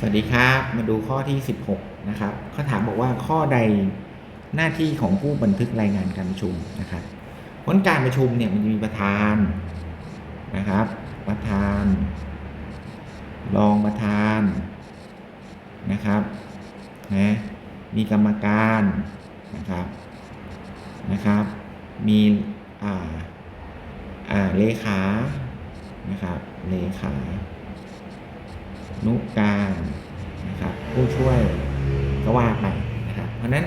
สวัสดีครับ มาดูข้อที่ 16 นะครับเขาถามบอกว่าข้อใดหน้าที่ของผู้บันทึกรายงานการประชุมนะครับผลการประชุมเนี่ยมันจะมีประธานนะครับ ประธาน รองประธานนะครับนะมีกรรมการนะครับนะครับ มีอ่าอ่าเลขานะครับเลขา นุการนะครับผู้ช่วยก็ว่าไปนะครับเพราะนั้น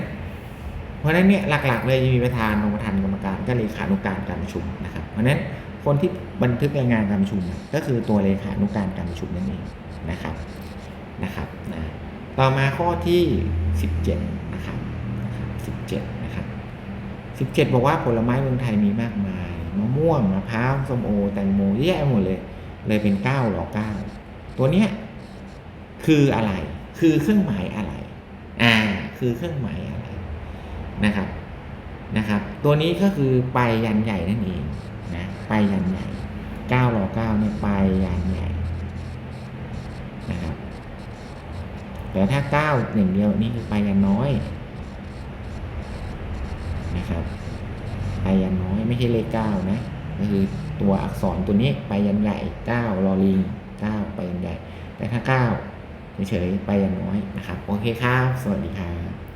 เพราะนั้นเนี่ยหลักๆเลยจะมีประธานรองประธานกรรมการก็เลขานุการการประชุมนะครับ เพราะนั้นคนที่บันทึกรายงานการประชุม ก็คือตัวเลขานุการการประชุมนั่นเองนะครับนะครับนะต่อมาข้อที่ 17นะครับนะครับ17นะครับ17 บอกว่าผลไม้เมืองไทยมีมากมายมะม่วงมะพร้าวส้มโอแตงโมเยอะแยะหมดเลย เลยเป็น 9 หรอ 9 ตัวเนี้ย คืออะไร คือเครื่องหมายอะไร อ่า คือเครื่องหมายอะไรนะครับ นะครับ ตัวนี้ก็คือไปยันใหญ่นั่นเองนะ ไปยันใหญ่เก้ารอเก้าเนี่ยไปยันใหญ่นะครับ แต่ถ้าเก้าอย่างเดียวนี่คือไปยันน้อยนะครับไปยันน้อยไม่ใช่เลขเก้านะก็คือตัวอักษรตัวนี้ไปยันใหญ่เก้ารอลิงเก้าไปยยันใหญ่ แต่ถ้าเก้า เฉยๆไปอย่างน้อยนะครับ โอเคครับ สวัสดีครับ